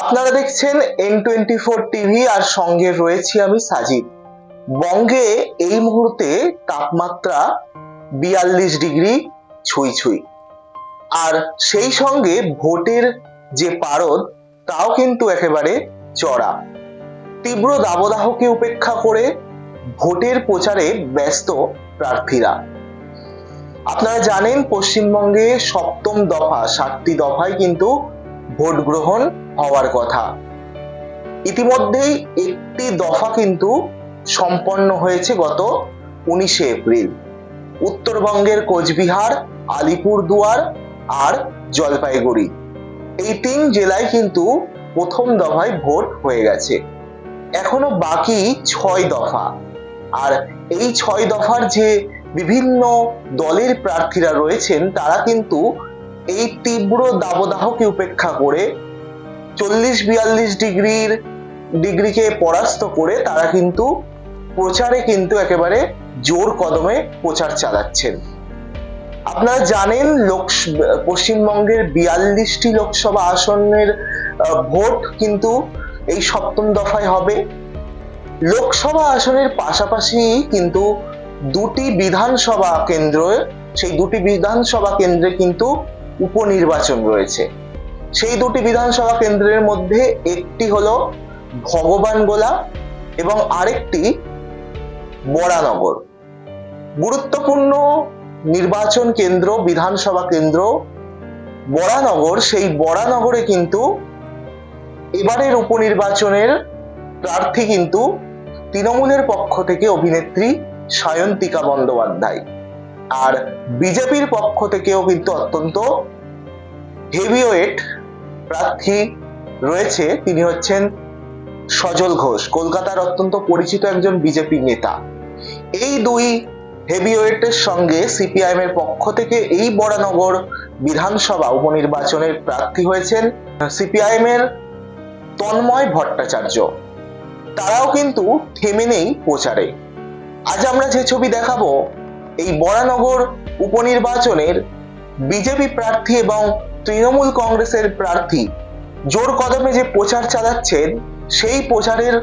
আপনারা দেখছেন N twenty four TV আর সঙ্গে রয়েছি আমি সাজিদ। বঙ্গে এই মুহূর্তে তাপমাত্রা বিয়াল্লিশ ডিগ্রি ছুঁই ছুঁই। আর সেই সঙ্গে ভোটের যে পারদ, তাও কিন্তু একেবারে চড়া। তীব্র দাবদাহকে উপেক্ষা করে ভোটের প্রচারে ব্যস্ত প্রার্থীরা। আপনারা জানেন পশ্চিমবঙ্গে সপ্তম দফা, সাতটি দফায় কিন্তু ভোট গ্রহণ হওয়ার কথা। ইতিমধ্যেই একটি দফা কিন্তু সম্পন্ন হয়েছে গত উনিশে এপ্রিল। উত্তরবঙ্গের কোচবিহার, আলিপুরদুয়ার আর জলপাইগুড়ি। এই তিন জেলায় কিন্তু প্রথম দফায় ভোট হয়ে গেছে। এখনও বাকি ছয় দফা। আর এই ছয় দফার যে বিভিন্ন দলের প্রার্থীরা রয়েছেন, তারা কিন্তু এই তীব্র দাবদাহকে উপেক্ষা করে চল্লিশ বিয়াল্লিশ ডিগ্রির ডিগ্রিকে পরাস্ত করে তারা কিন্তু প্রচারে কিন্তু একেবারে জোর কদমে প্রচার চালাচ্ছেন। আপনারা জানেন লোক পশ্চিমবঙ্গের বিয়াল্লিশটি লোকসভা আসনের ভোট কিন্তু এই সপ্তম দফায় হবে। লোকসভা আসনের পাশাপাশি কিন্তু দুটি বিধানসভা কেন্দ্র, সেই দুটি বিধানসভা কেন্দ্রে কিন্তু উপনির্বাচন রয়েছে। সেই দুটি বিধানসভা কেন্দ্রের মধ্যে একটি হলো ভগবানগোলা এবং আরেকটি বরানগর। গুরুত্বপূর্ণ নির্বাচন কেন্দ্র, বিধানসভা কেন্দ্র বরানগর, সেই বরানগরে কিন্তু এবারের উপনির্বাচনের প্রার্থী কিন্তু তৃণমূলের পক্ষ থেকে অভিনেত্রী সায়ন্তিকা বন্দ্যোপাধ্যায়। আর বিজেপির পক্ষ থেকেও কিন্তু অত্যন্ত হেভিওয়েট প্রার্থী রয়েছে, তিনি হচ্ছেন সজল ঘোষ। কলকাতার অত্যন্ত পরিচিত একজন বিজেপি নেতা। এই দুই হেভিওয়েটের সঙ্গে সিপিআইএম এর পক্ষ থেকে এই বরানগর বিধানসভা উপনির্বাচনের প্রার্থী হয়েছেন সিপিআইএম এর তন্ময় ভট্টাচার্য। তারাও কিন্তু থেমে নেই প্রচারে। আজ আমরা যে ছবি দেখাবো, এই বরানগর উপনির্বাচনের বিজেপি প্রার্থী এবং তৃণমূল কংগ্রেসের প্রার্থী জোর কদমে যে প্রচার চালাচ্ছেন, সেই প্রচারের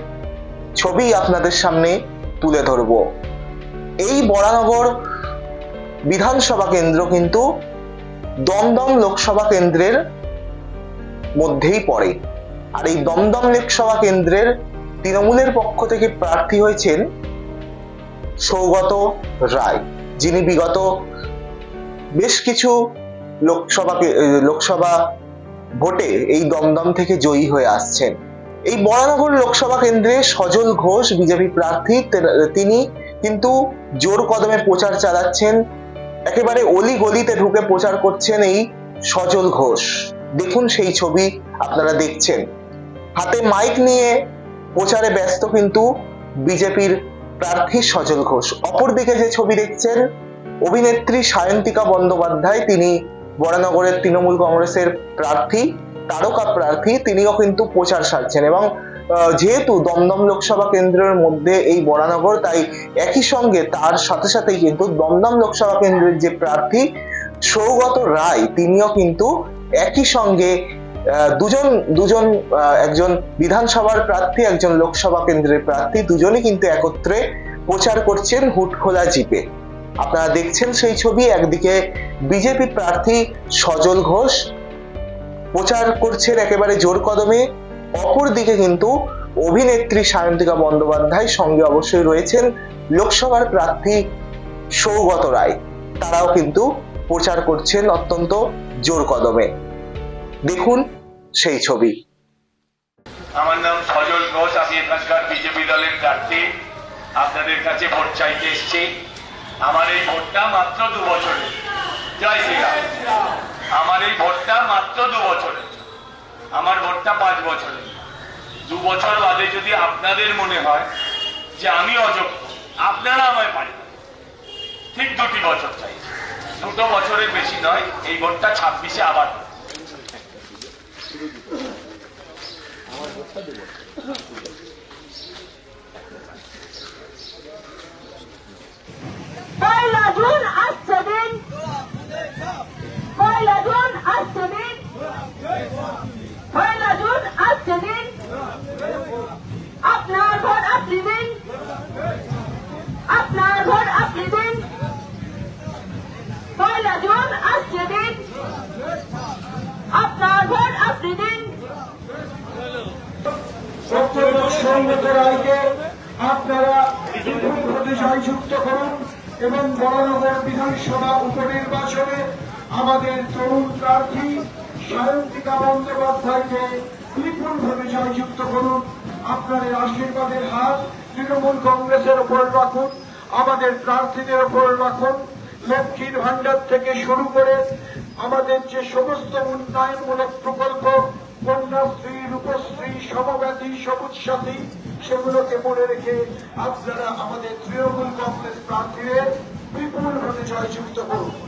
ছবি আপনাদের সামনে তুলে ধরব। এই বরানগর বিধানসভা কেন্দ্র কিন্তু দমদম লোকসভা কেন্দ্রের মধ্যেই পড়ে। আর এই দমদম লোকসভা কেন্দ্রের তৃণমূলের পক্ষ থেকে প্রার্থী হয়েছেন সৌগত রায়, যিনি বিগত বেশ কিছু লোকসভা লোকসভা ভোটে এই দমদম থেকে জয়ী হয়ে আসছেন। এই বরানগর লোকসভা কেন্দ্রে সজল ঘোষ, বিজেপি প্রার্থী, তিনি কিন্তু জোর কদমে প্রচার চালাচ্ছেন। একেবারে অলি গলিতে ঢুকে প্রচার করছেন এই সজল ঘোষ। দেখুন সেই ছবি আপনারা দেখছেন। হাতে মাইক নিয়ে প্রচারে ব্যস্ত কিন্তু বিজেপির প্রার্থী সজল ঘোষ। অপরদিকে যে ছবি দেখছেন, অভিনেত্রী সায়ন্তিকা বন্দ্যোপাধ্যায়, তিনি বরানগরের তৃণমূল কংগ্রেসের প্রার্থী, তারকা প্রার্থী, তিনিও কিন্তু প্রচার সারছেন এবং যেহেতু দমদম লোকসভা কেন্দ্রের মধ্যে এই বরানগর, তাই একই সঙ্গে তার সাথে সাথেই কিন্তু দমদম লোকসভা কেন্দ্রের যে প্রার্থী সৌগত রায়, তিনিও কিন্তু একই সঙ্গে দুজন দুজন একজন বিধানসভার প্রার্থী, একজন লোকসভা কেন্দ্রের প্রার্থী, দুজনই কিন্তু একত্রে প্রচার করছেন হুটখোলা জিপে। আপনারা দেখছেন সেই ছবি, একদিকে বিজেপি প্রার্থী সজল ঘোষ প্রচার করছেন একেবারে জোর কদমে, অপরদিকে কিন্তু অভিনেত্রী সায়ন্তিকা বন্দ্যোপাধ্যায় সঙ্গে অবশ্যই রয়েছেন লোকসভার প্রার্থী সৌগত রায়। তারাও কিন্তু প্রচার করছেন অত্যন্ত জোর কদমে। দেখুন সেই ছবি। আমার নাম সজল ঘোষ, আমি এখানকার বিজেপি দলের প্রার্থী। আপনাদের কাছে ভোট চাইতে এসেছি। আমার এই ভোটটা মাত্র দু বছরের। জয় শ্রীরাম। আমার এই ভোটটা মাত্র দু বছরের। আমার ভোটটা পাঁচ বছরের। দু বছর বাদে যদি আপনাদের মনে হয় যে আমি অযোগ্য, আপনারা আমায় পারেন। ঠিক দুটি বছর চাই। দুটো বছরের বেশি নয়, এই ভোটটা ছাব্বিশে আবার হবে। পয়লা সৌগত রায়কে আপনারা জয়যুক্ত করুন এবং বড়নগর বিধানসভা উপনির্বাচনে আমাদের তরুণ প্রার্থী সায়ন্তিকা বন্দ্যোপাধ্যায়কে বিপুলভাবে জয়যুক্ত করুন। আপনাদের আশীর্বাদের হাত তৃণমূল কংগ্রেসের উপর রাখুন, আমাদের প্রার্থীদের উপর রাখুন। লক্ষ্মীর ভান্ডার থেকে শুরু করে আমাদের যে সমস্ত উন্নয়নমূলক প্রকল্প সমব্যাধি সবুজ সাথী সেগুলোকে মনে রেখে আপনারা আমাদের তৃণমূল কংগ্রেস প্রার্থীদের বিপুলভাবে জয়যুক্ত করুন।